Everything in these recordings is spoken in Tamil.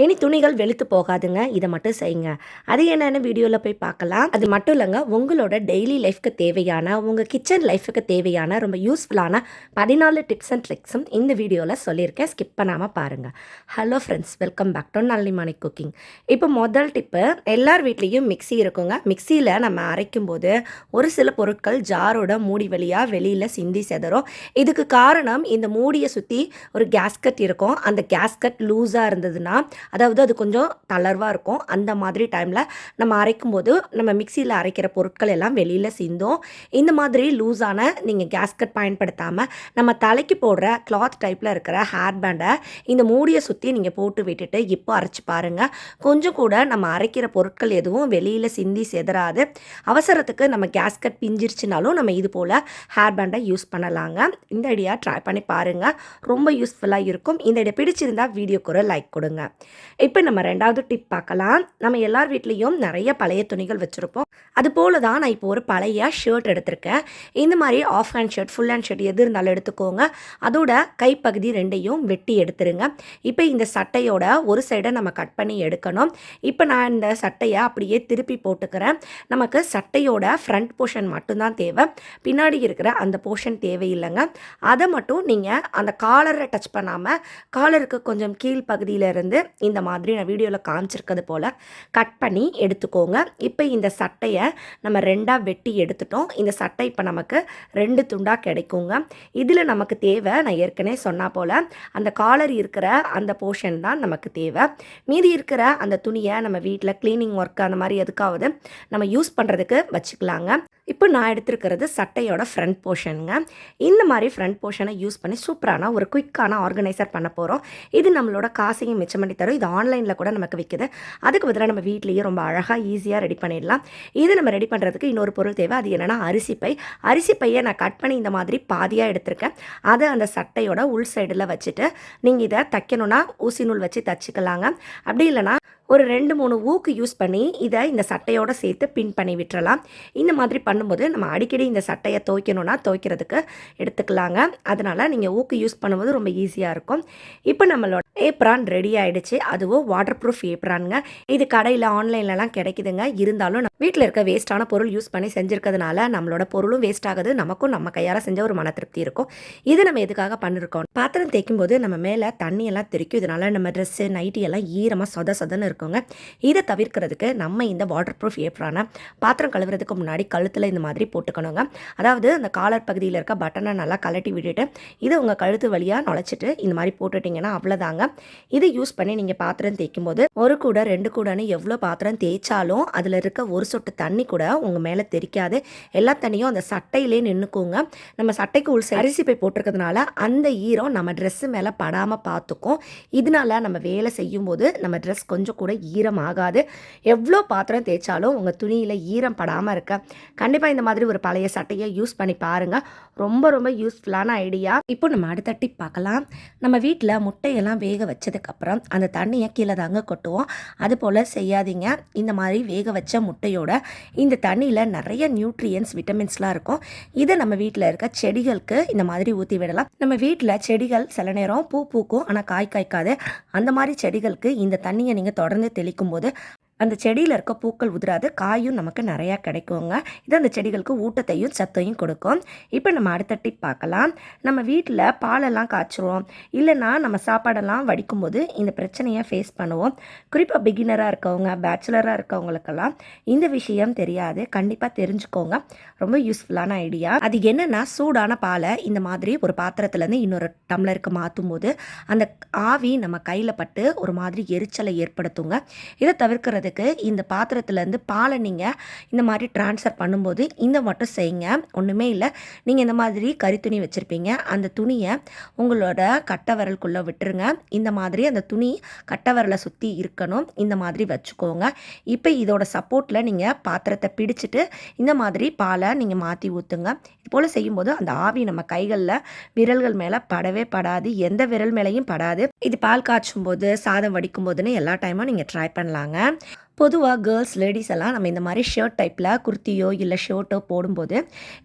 இனி துணிகள் வெளுத்து போகாதுங்க. இதை மட்டும் செய்யுங்க. அது என்னென்னு வீடியோவில் போய் பார்க்கலாம். அது மட்டும் இல்லைங்க உங்களோட டெய்லி லைஃப்க்கு தேவையான உங்கள் கிச்சன் லைஃபுக்கு தேவையான ரொம்ப யூஸ்ஃபுல்லான பதினாலு டிப்ஸ் அண்ட் ட்ரிக்ஸும் இந்த வீடியோவில் சொல்லியிருக்கேன். ஸ்கிப் பண்ணாமல் பாருங்கள் hello friends welcome back to Nallimani cooking இப்போ முதல் டிப்பு எல்லார் வீட்லேயும் மிக்ஸி இருக்குங்க. மிக்சியில் நம்ம அரைக்கும் போது ஒரு சில பொருட்கள் ஜாரோட மூடி வழியாக வெளியில் சிந்தி செதறும். இதுக்கு காரணம் இந்த மூடியை சுற்றி ஒரு கேஸ்கட் இருக்கும். அந்த கேஸ்கட் லூஸாக இருந்ததுன்னா அதாவது அது கொஞ்சம் தளர்வாக இருக்கும். அந்த மாதிரி டைமில் நம்ம அரைக்கும் போது நம்ம மிக்சியில் அரைக்கிற பொருட்கள் எல்லாம் வெளியில் சிந்தும். இந்த மாதிரி லூஸான நீங்கள் கேஸ்கட் பயன்படுத்தாமல் நம்ம தலைக்கு போடுற கிளாத் டைப்பில் இருக்கிற ஹேர் பேண்டை இந்த மூடியை சுற்றி நீங்கள் போட்டு விட்டுட்டு இப்போ அரைச்சி பாருங்கள் கொஞ்சம் கூட நம்ம அரைக்கிற பொருட்கள் எதுவும் வெளியில் சிந்தி செதறாது. அவசரத்துக்கு நம்ம கேஸ்கட் பிஞ்சிருச்சுனாலும் நம்ம இது போல் ஹேர் பேண்டை யூஸ் பண்ணலாங்க. இந்த ஐடியா ட்ரை பண்ணி பாருங்கள் ரொம்ப யூஸ்ஃபுல்லாக இருக்கும். இந்த ஐடியா பிடிச்சிருந்தா வீடியோக்கு ஒரு லைக் கொடுங்க. இப்போ நம்ம ரெண்டாவது டிப் பார்க்கலாம். நம்ம எல்லார் வீட்லேயும் நிறைய பழைய துணிகள் வச்சுருப்போம். அது போல தான் நான் இப்போ ஒரு பழைய ஷர்ட் எடுத்திருக்கேன். இந்த மாதிரி half hand shirt full hand shirt எது இருந்தாலும் எடுத்துக்கோங்க. அதோட கைப்பகுதி ரெண்டையும் வெட்டி எடுத்துருங்க. இப்போ இந்த சட்டையோட ஒரு சைடை நம்ம கட் பண்ணி எடுக்கணும். இப்போ நான் இந்த சட்டையை அப்படியே திருப்பி போட்டுக்கிறேன். நமக்கு சட்டையோட ஃப்ரண்ட் போர்ஷன் மட்டும்தான் தேவை. பின்னாடி இருக்கிற அந்த போர்ஷன் தேவையில்லைங்க. அதை மட்டும் நீங்கள் அந்த காலரை டச் பண்ணாமல் காலருக்கு கொஞ்சம் கீழ் பகுதியிலேருந்து இந்த மாதிரி நான் வீடியோவில் காமிச்சிருக்கிறது போல் கட் பண்ணி எடுத்துக்கோங்க. இப்போ இந்த சட்டையை நம்ம ரெண்டாக வெட்டி எடுத்துட்டோம். இந்த சட்டை இப்போ நமக்கு ரெண்டு துண்டாக கிடைக்குங்க. இதில் நமக்கு தேவை நான் ஏற்கனவே சொன்னா போல் அந்த காலர் இருக்கிற அந்த போர்ஷன் தான் நமக்கு தேவை. மீதி இருக்கிற அந்த துணியை நம்ம வீட்டில் க்ளீனிங் ஒர்க் அந்த மாதிரி எதுக்காவது நம்ம யூஸ் பண்ணுறதுக்கு வச்சுக்கலாங்க. இப்போ நான் எடுத்துருக்கிறது சட்டையோட ஃப்ரண்ட் போர்ஷனுங்க இந்த மாதிரி ஃப்ரண்ட் போர்ஷனை யூஸ் பண்ணி சூப்பரான ஒரு குயிக்கான ஆர்கனைசர் பண்ண போகிறோம் இது நம்மளோட காசையும் மிச்சம் பண்ணி தரும். இது ஆன்லைனில் கூட நமக்கு விற்கிது அதுக்கு பதிலாக நம்ம வீட்லேயே ரொம்ப அழகாக ஈஸியாக ரெடி பண்ணிடலாம். இது நம்ம ரெடி பண்ணுறதுக்கு இன்னொரு பொருள் தேவை. அது என்னென்னா அரிசி பை. அரிசி பையை நான் கட் பண்ணி இந்த மாதிரி பாதியாக எடுத்திருக்கேன். அதை அந்த சட்டையோட உள் சைடில் வச்சுட்டு நீங்கள் இதை தைக்கணுன்னா ஊசி நூல் வச்சு தச்சுக்கலாங்க. அப்படி இல்லைன்னா ஒரு ரெண்டு மூணு ஊக்கு யூஸ் பண்ணி இதை இந்த சட்டையோடு சேர்த்து பின் பண்ணி விட்டுறலாம். இந்த மாதிரி பண்ணும்போது நம்ம அடிக்கடி இந்த சட்டையை துவைக்கணும்னா துவைக்கிறதுக்கு எடுத்துக்கலாங்க. அதனால் நீங்கள் ஊக்கு யூஸ் பண்ணும்போது ரொம்ப ஈஸியாக இருக்கும். இப்போ நம்மளோட ஏப்ரான் ரெடி ஆகிடுச்சு அதுவும் வாட்டர் ப்ரூஃப் ஏப்ரானுங்க இது கடையில் ஆன்லைன்லலாம் கிடைக்குதுங்க. இருந்தாலும் வீட்டில் இருக்க வேஸ்ட்டான பொருள் யூஸ் பண்ணி செஞ்சுருக்கிறதுனால நம்மளோட பொருளும் வேஸ்ட் ஆகுது. நமக்கும் நம்ம கையால் செஞ்ச ஒரு மன திருப்தி இருக்கும். இது நம்ம எதுக்காக பண்ணியிருக்கோம் பாத்திரம் தேய்க்கும் போது நம்ம மேலே தண்ணியெல்லாம் தெரிக்கும் இதனால நம்ம ட்ரெஸ்ஸு நைட்டி எல்லாம் ஈரமாக சொத சொதன்னு பார்த்துக்கோங்க இதை தவிர்க்கிறதுக்கு நம்ம இந்த வாட்டர் ப்ரூஃப் ஏப்ரானை பாத்திரம் கழுவுறதுக்கு முன்னாடி கழுத்தில் இந்த மாதிரி போட்டுக்கணுங்க. அதாவது அந்த காலர் பகுதியில் இருக்க பட்டனை நல்லா கலட்டி விட்டுட்டு இதை உங்கள் கழுத்து வழியாக நுழைச்சிட்டு இந்த மாதிரி போட்டுட்டிங்கன்னா அவ்வளோதாங்க இது யூஸ் பண்ணி நீங்கள் பாத்திரம் தேய்க்கும் போது ஒரு கூட ரெண்டு கூடன்னு எவ்வளோ பாத்திரம் தேய்ச்சாலும் அதில் இருக்க ஒரு சொட்டு தண்ணி கூட உங்கள் மேலே தெரிக்காது எல்லா தண்ணியும் அந்த சட்டையிலே நின்றுக்குங்க நம்ம சட்டைக்கு உள் அரிசி போய் போட்டிருக்கிறதுனால அந்த ஈரம் நம்ம ட்ரெஸ்ஸு மேலே படாமல் பார்த்துக்கும் இதனால நம்ம வேலை செய்யும்போது நம்ம ட்ரெஸ் கொஞ்சம் கூட ஈரம் ஆகாது எவ்வளோ பாத்திரம் தேய்ச்சாலும் உங்கள் துணியில் ஈரம் படாமல் இருக்க. கண்டிப்பாக இந்த மாதிரி ஒரு பழைய சட்டையை யூஸ் பண்ணி பாருங்கள் ரொம்ப ரொம்ப யூஸ்ஃபுல்லான ஐடியா இப்போ நம்ம அடுத்த டிப் பார்க்கலாம். நம்ம வீட்டில் முட்டையெல்லாம் வேக வச்சதுக்கப்புறம் அந்த தண்ணியை கீழே தாங்க கொட்டுவோம். அது போல் செய்யாதீங்க. இந்த மாதிரி வேக வச்ச முட்டையோட இந்த தண்ணியில் நிறைய நியூட்ரியன்ஸ் விட்டமின்ஸ்லாம் இருக்கும். இதை நம்ம வீட்டில் இருக்க செடிகளுக்கு இந்த மாதிரி ஊற்றி விடலாம். நம்ம வீட்டில் செடிகள் சில நேரம் பூ பூக்கும் ஆனால் காய் காய்க்காது. அந்த மாதிரி செடிகளுக்கு இந்த தண்ணியை நீங்கள் தொடர்ந்து தெளிக்கும் போது அந்த செடியில் இருக்க பூக்கள் உதிராது காயும் நமக்கு நிறையா கிடைக்குங்க. இது அந்த செடிகளுக்கு ஊட்டத்தையும் சத்தையும் கொடுக்கும். இப்போ நம்ம அடுத்த டிப் பார்க்கலாம். நம்ம வீட்டில் பாலெல்லாம் காய்ச்சிருவோம் இல்லைன்னா நம்ம சாப்பாடெல்லாம் வடிக்கும்போது இந்த பிரச்சனையை ஃபேஸ் பண்ணுவோம். குறிப்பாக பிகினராக இருக்கவங்க பேச்சுலராக இருக்கவங்களுக்கெல்லாம் இந்த விஷயம் தெரியாது. கண்டிப்பாக தெரிஞ்சுக்கோங்க. ரொம்ப யூஸ்ஃபுல்லான ஐடியா அது என்னென்னா சூடான பாலை இந்த மாதிரி ஒரு பாத்திரத்துலேருந்து இன்னொரு டம்ளருக்கு மாற்றும் போது அந்த ஆவி நம்ம கையில் பட்டு ஒரு மாதிரி எரிச்சலை ஏற்படுத்துங்க. இதை தவிர்க்கிறது தவிர்க்கிறதுக்கு இந்த பாத்திரத்துலேருந்து பாலை நீங்கள் இந்த மாதிரி ட்ரான்ஸ்ஃபர் பண்ணும்போது இந்த மட்டும் செய்யுங்க. ஒன்றுமே இல்லை. நீங்கள் இந்த மாதிரி கறி துணி வச்சுருப்பீங்க. அந்த துணியை உங்களோட கட்டை விரலுக்குள்ளே விட்டுருங்க. இந்த மாதிரி அந்த துணி கட்டை விரலை சுற்றி இருக்கணும். இந்த மாதிரி வச்சுக்கோங்க. இப்போ இதோட சப்போர்ட்டில் நீங்கள் பாத்திரத்தை பிடிச்சிட்டு இந்த மாதிரி பாலை நீங்கள் மாற்றி ஊற்றுங்க இது போல் செய்யும்போது அந்த ஆவி நம்ம கைகளில் விரல்கள் மேலே படவே படாது. எந்த விரல் மேலேயும் படாது. இது பால் காய்ச்சும் போது சாதம் வடிக்கும் போதுன்னு எல்லா டைமும் நீங்கள் ட்ரை பண்ணலாங்க. பொதுவாக கேர்ள்ஸ் லேடிஸ் எல்லாம் நம்ம இந்த மாதிரி ஷர்ட் டைப்பில் குர்த்தியோ இல்லை ஷர்ட்டோ போடும்போது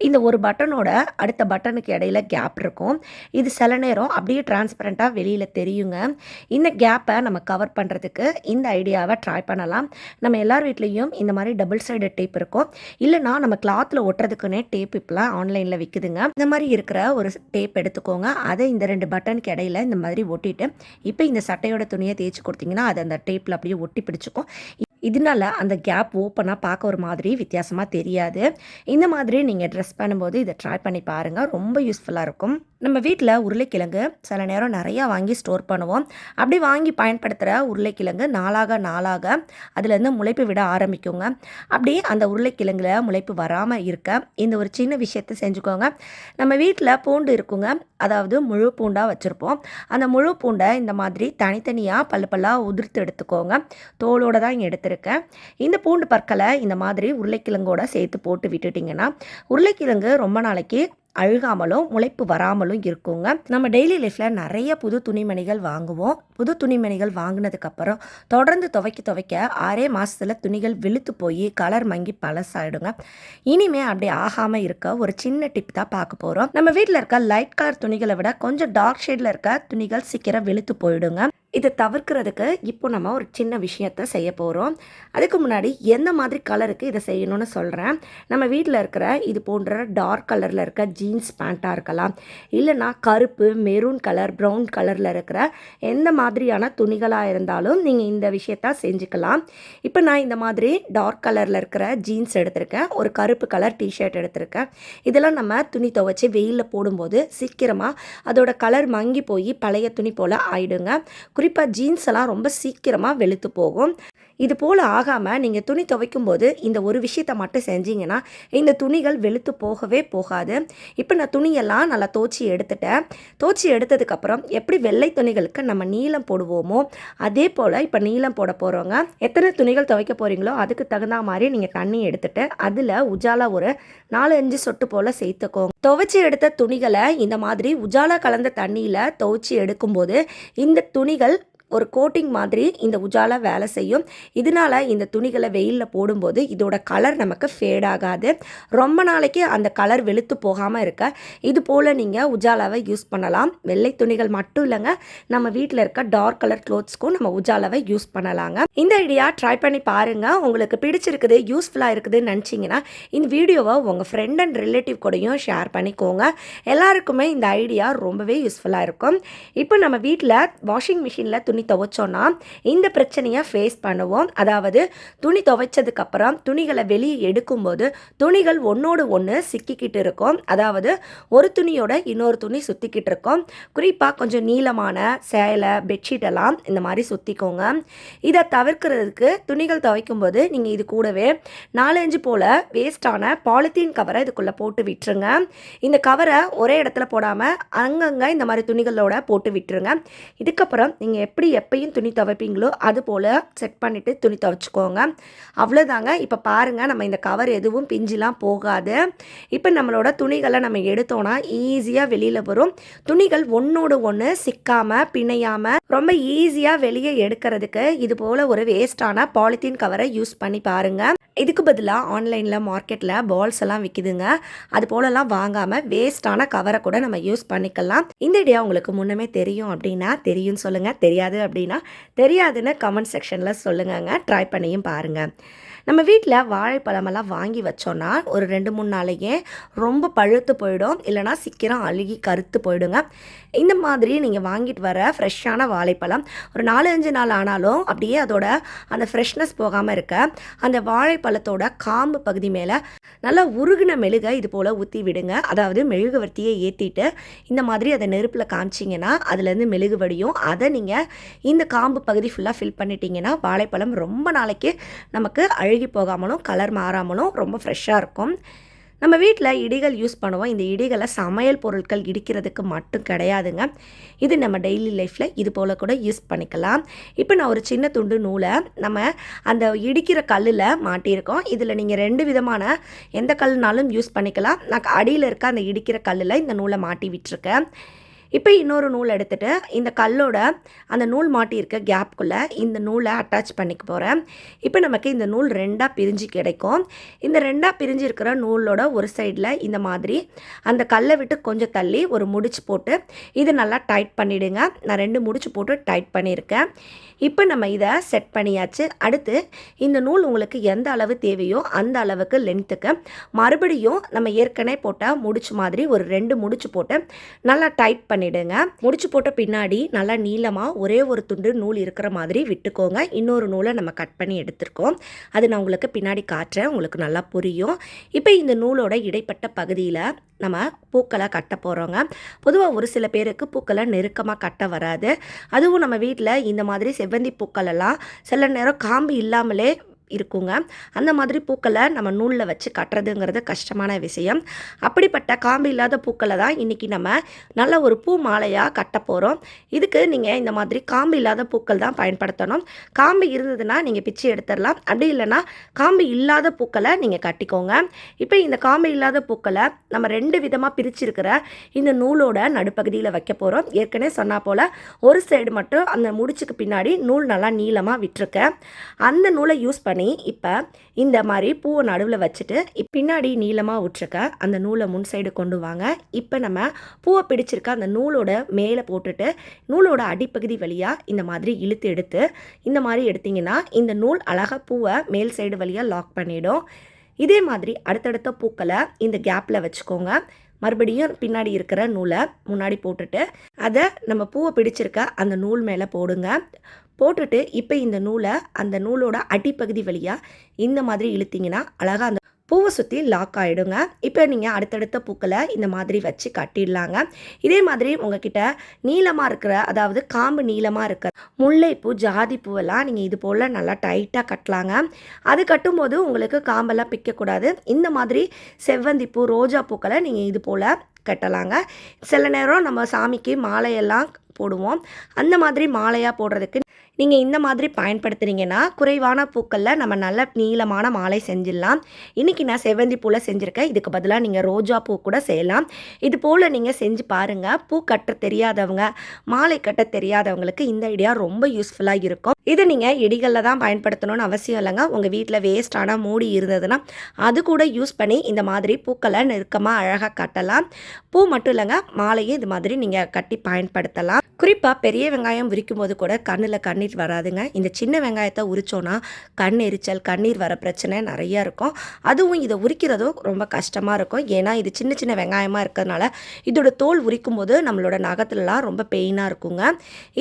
இந்த ஒரு பட்டனோட அடுத்த பட்டனுக்கு இடையில கேப் இருக்கும். இது சில நேரம் அப்படியே டிரான்ஸ்பரண்ட்டாக வெளியில் தெரியுங்க. இந்த கேப்பை நம்ம கவர் பண்ணுறதுக்கு இந்த ஐடியாவை ட்ரை பண்ணலாம். நம்ம எல்லார் வீட்லேயும் இந்த மாதிரி டபுள் சைடு டேப் இருக்கும். இல்லைனா நம்ம கிளாத்தில் ஒட்டுறதுக்குன்னே டேப் இப்போலாம் ஆன்லைனில் விற்குதுங்க இந்த மாதிரி இருக்கிற ஒரு டேப் எடுத்துக்கோங்க. அதை இந்த ரெண்டு பட்டனுக்கு இடையில இந்த மாதிரி ஒட்டிட்டு இப்போ இந்த சட்டையோட துணியை தேய்ச்சி கொடுத்தீங்கன்னா அது அந்த டேப்பில் அப்படியே ஒட்டி பிடிச்சிக்கும். இதனால அந்த கேப் ஓப்பனாக பார்க்க ஒரு மாதிரி வித்தியாசமாக தெரியாது. இந்த மாதிரி நீங்கள் ட்ரெஸ் பண்ணும்போது இதை ட்ரை பண்ணி பாருங்கள் ரொம்ப யூஸ்ஃபுல்லாக இருக்கும். நம்ம வீட்டில் உருளைக்கிழங்கு சில நேரம் நிறையா வாங்கி ஸ்டோர் பண்ணுவோம். அப்படி வாங்கி பயன்படுத்துகிற உருளைக்கிழங்கு நாளாக நாளாக அதுலேருந்து முளைப்பு விட ஆரம்பிக்குங்க. அப்படியே அந்த உருளைக்கிழங்குல முளைப்பு வராமல் இருக்க இந்த ஒரு சின்ன விஷயத்தை செஞ்சுக்கோங்க. நம்ம வீட்டில் பூண்டு இருக்குங்க. அதாவது முழு பூண்டாக வச்சுருப்போம். அந்த முழு பூண்டை இந்த மாதிரி தனித்தனியாக பல்லு பல்லாக உதிர்த்து எடுத்துக்கோங்க. தோலோடு தான் இங்கே எடுத்திருக்கேன். இந்த பூண்டு பற்களை இந்த மாதிரி உருளைக்கிழங்கோட சேர்த்து போட்டு விட்டுட்டிங்கன்னா உருளைக்கிழங்கு ரொம்ப நாளைக்கு அழுகாமலும் முளைப்பு வராமலும் இருக்குங்க. நம்ம டெய்லி லைஃப்பில் நிறைய புது துணிமணிகள் வாங்குவோம். புது துணிமணிகள் வாங்கினதுக்கப்புறம் தொடர்ந்து துவைக்க துவைக்க ஆறே மாதத்தில் துணிகள் வெளுத்து போய் கலர் மங்கி பழசாயிடுங்க. இனிமே அப்படி ஆகாமல் இருக்க ஒரு சின்ன டிப் தான் பார்க்க போகிறோம் நம்ம வீட்டில் இருக்க லைட் கலர் துணிகளை விட கொஞ்சம் டார்க் ஷேடில் இருக்க துணிகள் சீக்கிரம் வெளுத்து போயிடுங்க. இதை தவிர்க்கிறதுக்கு இப்போ நம்ம ஒரு சின்ன விஷயத்த செய்ய போகிறோம் அதுக்கு முன்னாடி எந்த மாதிரி கலருக்கு இதை செய்யணும்னு சொல்கிறேன் நம்ம வீட்டில் இருக்கிற இது போன்ற டார்க் கலரில் இருக்க ஜீன்ஸ் பேண்ட்டாக இருக்கலாம். இல்லைனா கருப்பு மெரூன் கலர் ப்ரௌன் கலரில் இருக்கிற எந்த மாதிரியான துணிகளாக இருந்தாலும் நீங்கள் இந்த விஷயத்த செஞ்சுக்கலாம். இப்போ நான் இந்த மாதிரி டார்க் கலரில் இருக்கிற ஜீன்ஸ் எடுத்திருக்கேன். ஒரு கருப்பு கலர் டிஷர்ட் எடுத்திருக்கேன். இதெல்லாம் நம்ம துணி துவைச்சி வெயிலில் போடும்போது சீக்கிரமாக அதோட கலர் மங்கி போய் பழைய துணி போல் ஆயிடுங்க. குறிப்பாக ஜீன்ஸ் எல்லாம் ரொம்ப சீக்கிரமாக வெளுத்து போகும். இது போல் ஆகாமல் நீங்கள் துணி துவைக்கும் போது இந்த ஒரு விஷயத்த மட்டும் செஞ்சீங்கன்னா இந்த துணிகள் வெளுத்து போகவே போகாது. இப்போ நான் துணியெல்லாம் நல்லா தோச்சி எடுத்துட்டேன். தோச்சி எடுத்ததுக்கப்புறம் எப்படி வெள்ளை துணிகளுக்கு நம்ம நீளம் போடுவோமோ அதே போல் இப்போ நீளம் போட போகிறோங்க எத்தனை துணிகள் துவைக்க போகிறீங்களோ அதுக்கு தகுந்த மாதிரி நீங்கள் தண்ணி எடுத்துட்டு அதில் உஜாலா ஒரு நாலு அஞ்சு சொட்டு போல் சேர்த்துக்கோங்க. துவைச்சி எடுத்த துணிகளை இந்த மாதிரி உஜாலா கலந்த தண்ணியில் துவைச்சி எடுக்கும்போது இந்த துணிகள் ஒரு கோட்டிங் மாதிரி இந்த உஜாலா வேலை செய்யும். இதனால் இந்த துணிகளை வெயிலில் போடும்போது இதோட கலர் நமக்கு ஃபேட் ஆகாது. ரொம்ப நாளைக்கு அந்த கலர் வெளுத்து போகாமல் இருக்க. இது போல் நீங்கள் உஜாலாவை யூஸ் பண்ணலாம். வெள்ளை துணிகள் மட்டும் இல்லைங்க நம்ம வீட்டில் இருக்க டார்க் கலர் க்ளோத்ஸ்க்கும் நம்ம உஜாலாவை யூஸ் பண்ணலாங்க. இந்த ஐடியா ட்ரை பண்ணி பாருங்கள் உங்களுக்கு பிடிச்சிருக்குது யூஸ்ஃபுல்லாக இருக்குதுன்னு நினச்சிங்கன்னா இந்த வீடியோவை உங்கள் ஃப்ரெண்ட் அண்ட் ரிலேட்டிவ் கூடயும் ஷேர் பண்ணிக்கோங்க. எல்லாருக்குமே இந்த ஐடியா ரொம்பவே யூஸ்ஃபுல்லாக இருக்கும். இப்போ நம்ம வீட்டில் வாஷிங் மிஷினில் துணி துவைச்சோன்னா இந்த பிரச்சனையை ஃபேஸ் பண்ணுவோம். அதாவது துணி துவைச்சதுக்கப்புறம் துணிகளை வெளியே எடுக்கும்போது துணிகள் ஒன்றோடு ஒன்று சிக்கிக்கிட்டு இருக்கும். அதாவது ஒரு துணியோட இன்னொரு துணி சுற்றிக்கிட்டு இருக்கும். குறிப்பாக கொஞ்சம் நீளமான சேலை பெட்ஷீட் எல்லாம் இந்த மாதிரி சுற்றிக்கோங்க இதை தவிர்க்கிறதுக்கு துணிகள் துவைக்கும்போது நீங்கள் இது கூடவே நாலஞ்சு போல் வேஸ்ட்டான பாலித்தீன் கவரை இதுக்குள்ளே போட்டு விட்டுருங்க. இந்த கவரை ஒரே இடத்துல போடாமல் அங்கங்கே இந்த மாதிரி துணிகளோட போட்டு விட்டுருங்க. இதுக்கப்புறம் நீங்கள் எப்படி எப்பயும் துணி துவைப்பீங்களோ அது போல் செட் பண்ணிவிட்டு துணி துவைச்சிக்கோங்க. அவ்வளோதாங்க இப்போ பாருங்கள் நம்ம இந்த கவர் எதுவும் பிஞ்சிலாம் போகாது. இப்போ நம்மளோட துணிகளை நம்ம எடுத்தோன்னா ஈஸியாக வெளியில் வரும். துணிகள் ஒன்றோடு ஒன்று சிக்காமல் பிணையாமல் ரொம்ப ஈஸியாக வெளியே எடுக்கிறதுக்கு இது போல் ஒரு வேஸ்டான பாலித்தீன் கவரை யூஸ் பண்ணி பாருங்கள் இதுக்கு பதிலாக ஆன்லைனில் மார்க்கெட்டில் பால்ஸ் எல்லாம் விற்கிதுங்க அது போலலாம் வாங்காமல் வேஸ்டான கவரை கூட நம்ம யூஸ் பண்ணிக்கலாம். இந்த ஐடியா உங்களுக்கு முன்னமே தெரியும் அப்படின்னா தெரியும்னு சொல்லுங்கள் தெரியாது அப்படின்னா தெரியாதுன்னு கமெண்ட் செக்ஷனில் சொல்லுங்கங்க. ட்ரை பண்ணியும் பாருங்கள் நம்ம வீட்டில் வாழைப்பழமெல்லாம் வாங்கி வச்சோன்னா ஒரு ரெண்டு மூணு நாளையே ரொம்ப பழுத்து போயிடும். இல்லைனா சீக்கிரம் அழுகி கருத்து போயிடுங்க. இந்த மாதிரி நீங்கள் வாங்கிட்டு வர ஃப்ரெஷ்ஷான வாழைப்பழம் ஒரு நாலு அஞ்சு நாள் ஆனாலும் அப்படியே அதோட அந்த ஃப்ரெஷ்னஸ் போகாமல் இருக்க அந்த வாழைப்பழத்தோட காம்பு பகுதி மேலே நல்லா உருகின மெழுகை இது போல் ஊற்றி விடுங்க. அதாவது மெழுகுவர்த்தியை ஏற்றிட்டு இந்த மாதிரி அதை நெருப்பில் காமிச்சிங்கன்னா அதுலேருந்து மெழுகு வடியும். அதை நீங்கள் இந்த காம்பு பகுதி ஃபுல்லாக ஃபில் பண்ணிட்டீங்கன்னா வாழைப்பழம் ரொம்ப நாளைக்கு நமக்கு அழுகி போகாமலும் கலர் மாறாமலும் ரொம்ப ஃப்ரெஷ்ஷாக இருக்கும். நம்ம வீட்டில் இடிகள் யூஸ் பண்ணுவோம். இந்த இடிகளை சமையல் பொருட்கள் இடிக்கிறதுக்கு மட்டும் கிடையாதுங்க. இது நம்ம டெய்லி லைஃப்பில் இது போல் கூட யூஸ் பண்ணிக்கலாம். இப்போ நான் ஒரு சின்ன துண்டு நூலை நம்ம அந்த இடிக்கிற கல்லில் மாட்டியிருக்கோம். இதில் நீங்கள் ரெண்டு விதமான எந்த கல்லுனாலும் யூஸ் பண்ணிக்கலாம். நான் அடியில் இருக்க அந்த இடிக்கிற கல்லில் இந்த நூலை மாட்டி விட்டுருக்கேன். இப்போ இன்னொரு நூல் எடுத்துகிட்டு இந்த கல்லோட அந்த நூல் மாட்டியிருக்க கேப்குள்ளே இந்த நூலை அட்டாச் பண்ணிக்க போகிறேன் இப்போ நமக்கு இந்த நூல் ரெண்டாக பிரிஞ்சு கிடைக்கும். இந்த ரெண்டாக பிரிஞ்சு இருக்கிற நூலோட ஒரு சைடில் இந்த மாதிரி அந்த கல்லை விட்டு கொஞ்சம் தள்ளி ஒரு முடிச்சு போட்டு இது நல்லா டைட் பண்ணிவிடுங்க நான் ரெண்டு முடிச்சு போட்டு டைட் பண்ணியிருக்கேன். இப்போ நம்ம இதை செட் பண்ணியாச்சு. அடுத்து இந்த நூல் உங்களுக்கு எந்த அளவு தேவையோ அந்த அளவுக்கு லென்த்துக்கு மறுபடியும் நம்ம ஏற்கனவே போட்டால் முடிச்சு மாதிரி ஒரு ரெண்டு முடிச்சு போட்டு நல்லா டைட் பண்ணிவிடுங்க முடிச்சு போட்ட பின்னாடி நல்லா நீளமாக ஒரே ஒரு துண்டு நூல் இருக்கிற மாதிரி விட்டுக்கோங்க. இன்னொரு நூலை நம்ம கட் பண்ணி எடுத்திருக்கோம். அது நான் உங்களுக்கு பின்னாடி காட்டுறேன். உங்களுக்கு நல்லா புரியும். இப்போ இந்த நூலோட இடைப்பட்ட பகுதியில் நம்ம பூக்களை கட்ட போகிறோங்க பொதுவாக ஒரு சில பேருக்கு பூக்களை நெருக்கமாக கட்ட வராது. அதுவும் நம்ம வீட்டில் இந்த மாதிரி செவ்வந்தி பூக்கள் எல்லாம் சில நேரம் காம்பு இல்லாமலே இருக்குங்க. அந்த மாதிரி பூக்களை நம்ம நூலில் வச்சு கட்டுறதுங்கிறது கஷ்டமான விஷயம். அப்படிப்பட்ட காம்பு இல்லாத பூக்களை தான் இன்றைக்கி நம்ம நல்ல ஒரு பூ மாலையாக கட்ட போகிறோம் இதுக்கு நீங்கள் இந்த மாதிரி காம்பு இல்லாத பூக்கள் தான் பயன்படுத்தணும். காம்பு இருந்ததுன்னா நீங்கள் பிச்சு எடுத்துடலாம். அப்படி இல்லைன்னா காம்பு இல்லாத பூக்களை நீங்கள் கட்டிக்கோங்க. இப்போ இந்த காம்பு இல்லாத பூக்களை நம்ம ரெண்டு விதமாக பிரிச்சிருக்கிற இந்த நூலோட நடுப்பகுதியில் வைக்க போகிறோம் ஏற்கனவே சொன்னால் போல் ஒரு சைடு மட்டும் அந்த முடிச்சுக்கு பின்னாடி நூல் நல்லா நீளமாக விட்டுருக்கேன். அந்த நூலை யூஸ் பண்ணி இப்போ இந்த மாதிரி பூவை நடுவில் வச்சுட்டு பின்னாடி நீளமாக விட்டுருக்க அந்த நூலை முன் சைடு கொண்டு வாங்க. இப்போ நம்ம பூவை பிடிச்சிருக்க அந்த நூலோட மேலே போட்டுட்டு நூலோட அடிப்பகுதி வழியாக இந்த மாதிரி இழுத்து எடுத்து இந்த மாதிரி எடுத்தீங்கன்னா இந்த நூல் அழகாக பூவை மேல் சைடு வழியாக லாக் பண்ணிடும். இதே மாதிரி அடுத்தடுத்த பூக்களை இந்த கேப்பில் வச்சுக்கோங்க. மறுபடியும் பின்னாடி இருக்கிற நூலை முன்னாடி போட்டுட்டு அதை நம்ம பூவை பிடிச்சிருக்க அந்த நூல் மேலே போடுங்க. போட்டுட்டு இப்போ இந்த நூலை அந்த நூலோட அடிப்பகுதி வழியாக இந்த மாதிரி இழுத்தீங்கன்னா அழகாக அந்த பூவை சுற்றி லாக் ஆகிடுங்க இப்போ நீங்கள் அடுத்தடுத்த பூக்களை இந்த மாதிரி வச்சு கட்டிடலாங்க. இதே மாதிரி உங்ககிட்ட நீளமாக இருக்கிற அதாவது காம்பு நீளமாக இருக்கிற முல்லைப்பூ ஜாதி பூவெல்லாம் நீங்கள் இது போல் நல்லா டைட்டாக கட்டலாங்க. அது கட்டும்போது உங்களுக்கு காம்பெல்லாம் பிக்கக்கூடாது. இந்த மாதிரி செவ்வந்தி பூ ரோஜா பூக்களை நீங்கள் இது போல் கட்டலாங்க. சில நேரம் நம்ம சாமிக்கு மாலையெல்லாம் போடுவோம். அந்த மாதிரி மாலையாக போடுறதுக்கு நீங்கள் இந்த மாதிரி பயன்படுத்துனீங்கன்னா குறைவான பூக்களில் நம்ம நல்ல நீளமான மாலை செஞ்சிடலாம். இன்றைக்கி நான் செவ்வந்தி பூவில் செஞ்சுருக்கேன். இதுக்கு பதிலாக நீங்கள் ரோஜா பூ கூட செய்யலாம். இது போல் நீங்கள் செஞ்சு பாருங்கள் பூ கட்ட தெரியாதவங்க மாலை கட்ட தெரியாதவங்களுக்கு இந்த ஐடியா ரொம்ப யூஸ்ஃபுல்லாக இருக்கும். இதை நீங்கள் இடிகளில் தான் பயன்படுத்தணும்னு அவசியம் இல்லைங்க. உங்கள் வீட்டில் வேஸ்டான மூடி இருந்ததுன்னா அது கூட யூஸ் பண்ணி இந்த மாதிரி பூக்களை நெருக்கமாக அழகாக கட்டலாம். பூ மட்டும் இல்லைங்க மாலையும் இது மாதிரி நீங்கள் கட்டி பயன்படுத்தலாம். குறிப்பாக பெரிய வெங்காயம் விரிக்கும் போது கூட கண்ணில் கண்ணீர் வராதுங்க. இந்த சின்ன வெங்காயத்தை உரிச்சோன்னா கண் எரிச்சல் கண்ணீர் வர பிரச்சனை நிறையா இருக்கும். அதுவும் இதை உரிக்கிறதும் ரொம்ப கஷ்டமாக இருக்கும். ஏன்னா இது சின்ன சின்ன வெங்காயமாக இருக்கிறதுனால இதோட தோல் உரிக்கும் போது நம்மளோட நகத்துலலாம் ரொம்ப பெயினாக இருக்குங்க.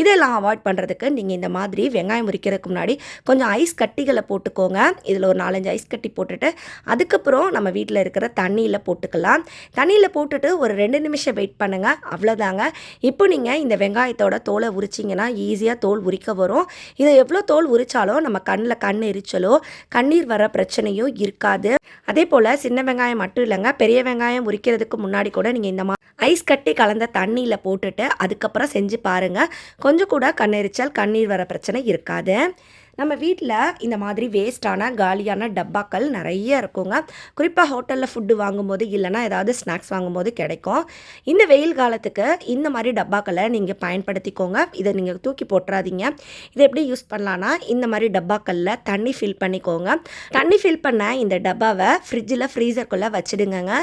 இதெல்லாம் அவாய்ட் பண்ணுறதுக்கு நீங்கள் இந்த மாதிரி வெங்காயம் உரிக்கிறதுக்கு முன்னாடி கொஞ்சம் ஐஸ் கட்டிகளை போட்டுக்கோங்க. இதில் ஒரு நாலஞ்சு ஐஸ் கட்டி போட்டுட்டு அதுக்கப்புறம் நம்ம வீட்டில் இருக்கிற தண்ணியில் போட்டுக்கலாம். தண்ணியில் போட்டுட்டு ஒரு ரெண்டு நிமிஷம் வெயிட் பண்ணுங்கள் அவ்வளோதாங்க. இப்போ நீங்கள் இந்த வெங்காயத்தோட தோலை உரிச்சிங்கன்னா ஈஸியாக தோல் உரிக்க வரும். இதை எவ்வளோ தோல் உரித்தாலும் நம்ம கண்ணில் கண் எரிச்சலோ கண்ணீர் வர பிரச்சனையோ இருக்காது. அதே போல் சின்ன வெங்காயம் மட்டும் இல்லைங்க. பெரிய வெங்காயம் உரிக்கிறதுக்கு முன்னாடி கூட நீங்கள் இந்த மாதிரி ஐஸ் கட்டி கலந்த தண்ணியில் போட்டுட்டு அதுக்கப்புறம் செஞ்சு பாருங்கள் கொஞ்சம் கூட கண்ணெரிச்சல் கண்ணீர் வர பிரச்சனை இருக்கு இருக்காது. நம்ம வீட்டில் இந்த மாதிரி வேஸ்டான காலியான டப்பாக்கள் நிறைய இருக்குங்க. குறிப்பாக ஹோட்டலில் ஃபுட்டு வாங்கும்போது இல்லைன்னா ஏதாவது ஸ்நாக்ஸ் வாங்கும்போது கிடைக்கும். இந்த வெயில் காலத்துக்கு இந்த மாதிரி டப்பாக்களை நீங்கள் பயன்படுத்திக்கோங்க. இதை நீங்கள் தூக்கி போட்டுறாதீங்க. இதை எப்படி யூஸ் பண்ணலான்னா இந்த மாதிரி டப்பாக்களில் தண்ணி ஃபில் பண்ணிக்கோங்க. தண்ணி ஃபில் பண்ண இந்த டப்பாவை ஃப்ரிட்ஜில் ஃப்ரீசர்க்குள்ளே வச்சுடுங்கங்க.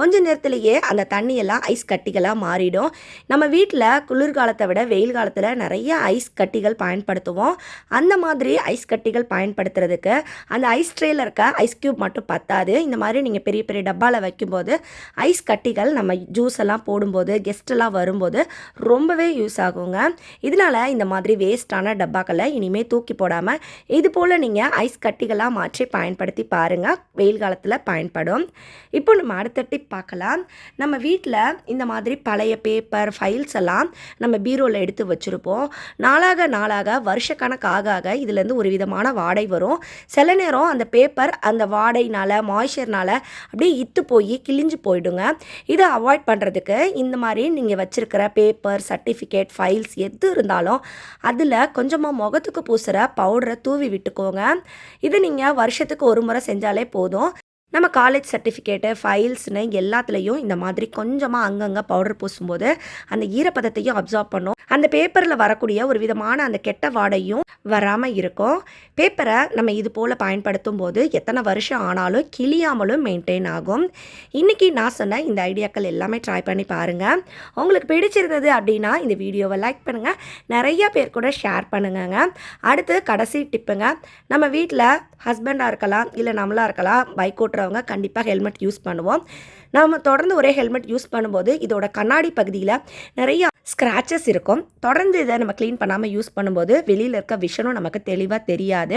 கொஞ்ச நேரத்துலையே அந்த தண்ணியெல்லாம் ஐஸ் கட்டிகளாக மாறிடும். நம்ம வீட்டில் குளிர்காலத்தை விட வெயில் காலத்தில் நிறைய ஐஸ் கட்டிகள் பயன்படுத்துவோம். அந்த மாதிரி ஐஸ் கட்டிகள் பயன்படுத்துறதுக்கு அந்த ஐஸ் ட்ரேயில் இருக்க ஐஸ் க்யூப் மட்டும் பத்தாது. இந்த மாதிரி நீங்கள் பெரிய பெரிய டப்பாவில் வைக்கும்போது ஐஸ் கட்டிகள் நம்ம ஜூஸ் எல்லாம் போடும்போது கெஸ்ட்டெல்லாம் வரும்போது ரொம்பவே யூஸ் ஆகுங்க. இதனால் இந்த மாதிரி வேஸ்டான டப்பாக்களை இனிமேல் தூக்கி போடாமல் இது போல் நீங்கள் ஐஸ் கட்டிகளாக மாற்றி பயன்படுத்தி பாருங்கள் வெயில் காலத்தில் பயன்படும். இப்போ நம்ம அடுத்த டிப் பார்க்கலாம். நம்ம வீட்டில் இந்த மாதிரி பழைய பேப்பர் ஃபைல்ஸ் எல்லாம் நம்ம பீரோவில் எடுத்து வச்சுருப்போம். நாளாக நாளாக வருஷக்கணக்காக ஆக இதுலேருந்து ஒரு விதமான வாடை வரும். சில நேரம் அந்த பேப்பர் அந்த வாடைனால் மாய்ச்சர்னால அப்படியே இத்து போய் கிழிஞ்சு போயிடுங்க. இதை அவாய்ட் பண்ணுறதுக்கு இந்த மாதிரி நீங்கள் வச்சுருக்கிற பேப்பர் சர்டிஃபிகேட் ஃபைல்ஸ் எது இருந்தாலும் அதில் கொஞ்சமாக முகத்துக்கு பூசுகிற பவுடரை தூவி விட்டுக்கோங்க. இது நீங்கள் வருஷத்துக்கு ஒரு முறை செஞ்சாலே போதும். நம்ம காலேஜ் சர்டிஃபிகேட்டு ஃபைல்ஸ்னு எல்லாத்துலேயும் இந்த மாதிரி கொஞ்சமாக அங்கங்கே பவுடர் பூசும்போது அந்த ஈரப்பதத்தையும் அப்சார்ப் பண்ணும். அந்த பேப்பரில் வரக்கூடிய ஒரு விதமான அந்த கெட்ட வாடையும் வராமல் இருக்கும். பேப்பரை நம்ம இது போல் பயன்படுத்தும் போது எத்தனை வருஷம் ஆனாலும் கிளியாமலும் மெயின்டைன் ஆகும். இன்றைக்கி நான் சொன்ன இந்த ஐடியாக்கள் எல்லாமே ட்ரை பண்ணி பாருங்கள் உங்களுக்கு பிடிச்சிருந்தது அப்படின்னா இந்த வீடியோவை லைக் பண்ணுங்கள் நிறைய பேர் கூட ஷேர் பண்ணுங்கங்க. அடுத்து கடைசி டிப்புங்க. நம்ம வீட்டில் ஹஸ்பண்டாக இருக்கலாம் இல்லை நம்மளாக இருக்கலாம் பைக் ஓட்டுறவங்க கண்டிப்பாக ஹெல்மெட் யூஸ் பண்ணுவோம். நம்ம தொடர்ந்து ஒரே ஹெல்மெட் யூஸ் பண்ணும்போது இதோட கண்ணாடி பகுதியில் நிறைய ஸ்க்ராச்சஸ் இருக்கும். தொடர்ந்து இதை நம்ம க்ளீன் பண்ணாமல் யூஸ் பண்ணும்போது வெளியில் இருக்க விஷனும் நமக்கு தெளிவாக தெரியாது.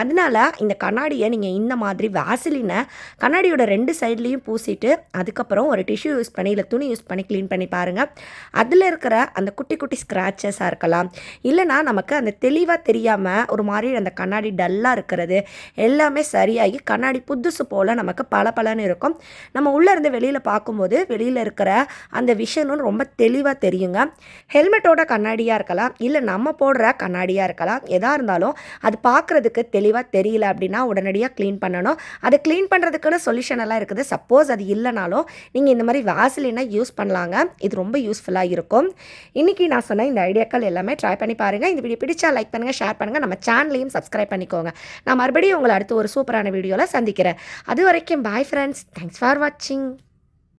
அதனால இந்த கண்ணாடியை நீங்கள் இந்த மாதிரி வாசலினை கண்ணாடியோட ரெண்டு சைட்லேயும் பூசிட்டு அதுக்கப்புறம் ஒரு டிஷ்யூ யூஸ் பண்ணி இல்லை துணி யூஸ் பண்ணி க்ளீன் பண்ணி பாருங்கள் அதில் இருக்கிற அந்த குட்டி குட்டி ஸ்க்ராச்சஸாக இருக்கலாம். இல்லைனா நமக்கு அந்த தெளிவாக தெரியாமல் ஒரு மாதிரி அந்த கண்ணாடி டல்லாக இருக்கிறது எல்லாமே சரியாகி கண்ணாடி புதுசு போல் நமக்கு பல இருக்கும். நம்ம உள்ளே இருந்து வெளியில் பார்க்கும்போது வெளியில் இருக்கிற அந்த விஷனும் ரொம்ப தெளிவாக தெரியுங்க. ஹெல்மெட்டோட கண்ணாடியாக இருக்கலாம் இல்லை நம்ம போடுற கண்ணாடியாக இருக்கலாம் எதாக இருந்தாலும் அது பார்க்குறதுக்கு தெளிவாக தெரியல அப்படின்னா உடனடியாக க்ளீன் பண்ணணும். அதை க்ளீன் பண்ணுறதுக்குன்னு சொல்யூஷன் எல்லாம் இருக்குது. சப்போஸ் அது இல்லைனாலும் நீங்கள் இந்த மாதிரி வாசலினா யூஸ் பண்ணலாங்க. இது ரொம்ப யூஸ்ஃபுல்லாக இருக்கும். இன்றைக்கி நான் சொன்ன இந்த ஐடியாக்கள் எல்லாமே ட்ரை பண்ணி பாருங்கள் இந்த வீடியோ பிடிச்சா லைக் பண்ணுங்கள் ஷேர் பண்ணுங்கள் நம்ம சேனலையும் சப்ஸ்கிரைப் பண்ணிக்கோங்க. நான் மறுபடியும் உங்களை அடுத்து ஒரு சூப்பரான வீடியோவில் சந்திக்கிறேன். அது வரைக்கும் பாய் ஃப்ரெண்ட்ஸ் தேங்க்ஸ் ஃபார் வாட்சிங்